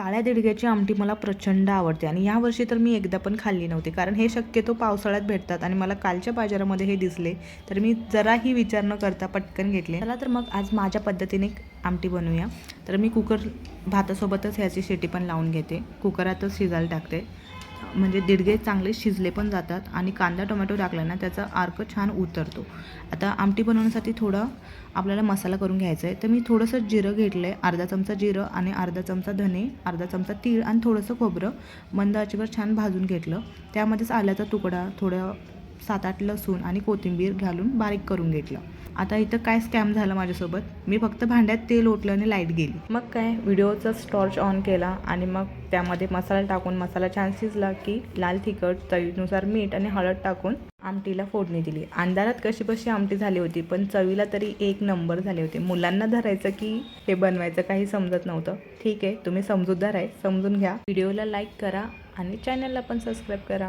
काळ्या दिडग्याची आमटी मला प्रचंड आवडते आणि यावर्षी तर मी एकदा पण खाल्ली नव्हती. कारण हे शक्यतो पावसाळ्यात भेटतात आणि मला कालच्या बाजारामध्ये हे दिसले तर मी जराही विचार न करता पटकन घेतले. चला तर मग आज माझ्या पद्धतीने एक आमटी बनवूया. तर मी कुकर भातासोबतच ह्याची शेटी पण लावून घेते. कुकरातच शिजायला टाकते. म्हणजे दिडगे चांगले शिजले पण जातात आणि कांदा टोमॅटो टाकला ना त्याचा अर्क छान उतरतो. आता आमटी बनवण्यासाठी थोडं आपल्याला मसाला करून घ्यायचा आहे. तर मी थोडंसं जिरं घेतलं आहे अर्धा चमचा जिरं आणि अर्धा चमचा धने अर्धा चमचा तीळ आणि थोडंसं खोबरं मंद आचेवर छान भाजून घेतलं. त्यामध्येच आल्याचा तुकडा थोडं सात आठ लसूण आणि कोथिंबीर घालून बारीक करून घेतलं. आता इथं काय स्कॅम झालं माझ्यासोबत? मी फक्त भांड्यात तेल ओतलं आणि लाइट गेली. मग काय? व्हिडिओचा स्टॉर्च ऑन केला आणि मग त्यामध्ये मसाला टाकून मसाला छान शिजला की लाल तिखट चवीनुसार मीठ आणि हळद टाकून आमटीला फोडणी दिली. अंधारात कशी कशी आमटी झाली होती पण चवीला तरी एक नंबर झाले होते. मुलांना धरायचं की हे बनवायचं काही समजत नव्हतं. ठीक आहे तुम्ही समजूतदार आहे समजून घ्या. व्हिडिओला लाईक करा आणि चॅनलला पण सबस्क्राईब करा.